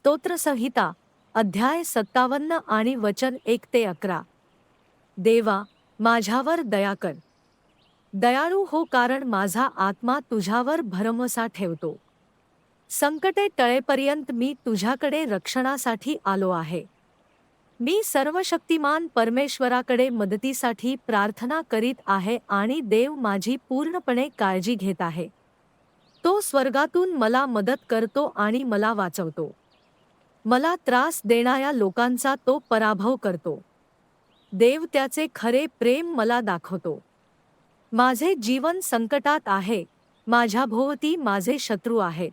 स्तोत्रसंहिता अध्याय सत्तावन्न आणि वचन एक ते अकरा. देवा माझ्यावर दया कर. दयाळू हो कारण माझा आत्मा तुझ्यावर भरमसा ठेवतो. संकटे टळेपर्यंत मी तुझ्याकडे रक्षणासाठी आलो आहे. मी सर्वशक्तिमान परमेश्वराकडे मदतीसाठी प्रार्थना करीत आहे आणि देव माझी पूर्णपणे काळजी घेत आहे. तो स्वर्गातून मला मदत करतो आणि मला वाचवतो. मला त्रास देणाऱ्या लोकांचा तो पराभव करतो. देव त्याचे खरे प्रेम मला दाखवतो. माझे जीवन संकटात आहे माझ्याभोवती माझे शत्रू आहेत.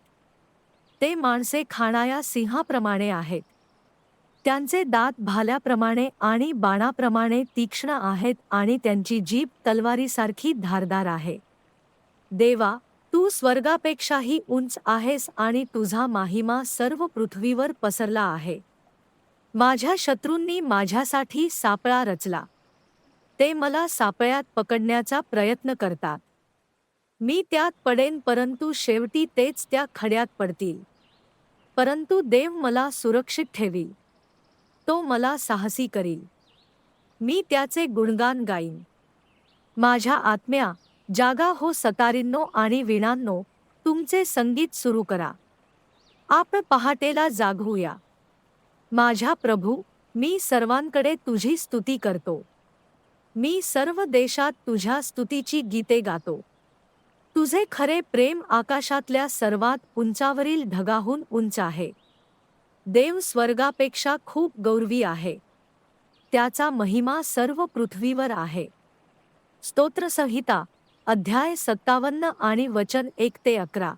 ते माणसे खाणाऱ्या सिंहाप्रमाणे आहेत. त्यांचे दात भाल्याप्रमाणे आणि बाणाप्रमाणे तीक्ष्ण आहेत आणि त्यांची जीभ तलवारीसारखी धारदार आहे. देवा तू स्वर्गापेक्षाही उंच आहेस आणि तुझा माहिमा सर्व पृथ्वीवर पसरला आहे. माझ्या शत्रूंनी माझ्यासाठी सापळा रचला. ते मला सापळ्यात पकडण्याचा प्रयत्न करतात. मी त्यात पडेन परंतु शेवटी तेच त्या खड्यात पडतील. परंतु देव मला सुरक्षित ठेवील. तो मला साहसी करील. मी त्याचे गुणगान गाईन. माझ्या आत्म्या जागा हो सतारींनो आणि विणांनो तुमचे संगीत सुरू करा. आपण पहाटेला जागवूया माझ्या प्रभू मी सर्वांकडे तुझी स्तुती करतो. मी सर्व देशात तुझ्या स्तुतीची गीते गातो. तुझे खरे प्रेम आकाशातल्या सर्वात उंचावरील ढगाहून उंच आहे. देव स्वर्गापेक्षा खूप गौरवी आहे. त्याचा महिमा सर्व पृथ्वीवर आहे. स्तोत्रसंहिता अध्याय सत्तावन्न आणि वचन एक ते अकरा.